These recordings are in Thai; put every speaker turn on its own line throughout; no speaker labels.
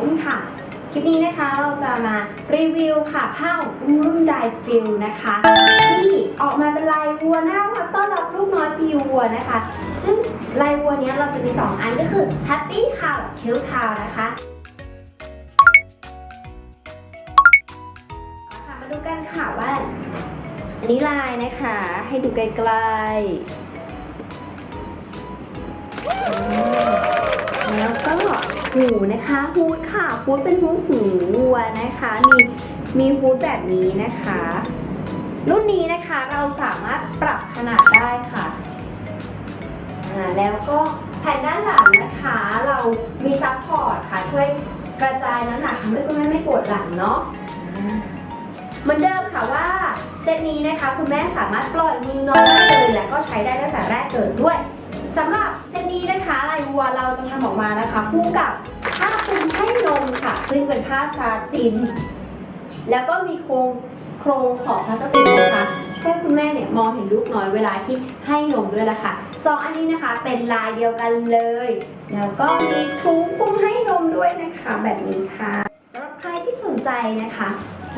อุ้มค่ะ คลิปนี้นะคะเราจะมารีวิวค่ะผ้าของอุ้มรุ่นไดฟิลนะคะ ที่ออกมาเป็นลายวัวน่ารักต้อนรับลูกน้อยปีวัวนะคะ ซึ่งลายวัวเนี้ยเราจะมี 2 อันก็คือ Happy Cow กับ Cute Cow นะคะเอาค่ะมาดูกันค่ะว่าอันนี้ลายนะคะให้ดูไกลๆ หูนะคะฮูดค่ะฮูดเป็นฮูดหูวัวนะคะ มีมีฮูดแบบนี้นะคะ รุ่นนี้นะคะเราสามารถปรับขนาดได้ค่ะอ่าแล้วก็แผ่นด้านหลังนะคะ เรามีซัพพอร์ตค่ะช่วยกระจายน้ำหนักทำให้คุณแม่ไม่ปวดหลังเนาะเหมือนเดิมค่ะว่าเซตนี้นะคะ คุณแม่สามารถปล่อยยิงน้องได้เลย และก็ใช้ได้ตั้งแต่แรกเกิดด้วย นะคะคู่กับผ้าคลุมให้นมค่ะ ซึ่งเป็นผ้าซาติน แล้วก็มีโครงโครงของพลาสติกนะคะให้คุณแม่เนี่ยมองเห็นลูกน้อยเวลาที่ให้นมด้วยละค่ะสองอันนี้นะคะเป็นลายเดียวกันเลย แล้วก็มีถุงคลุมให้นมด้วยนะคะ แบบนี้ค่ะสำหรับใครที่สนใจนะคะ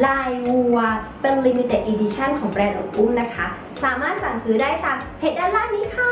ลายวัวเป็น limited edition ของแบรนด์อบอุ้มนะคะ สามารถสั่งซื้อได้ตามเพจด้านล่างนี้ค่ะ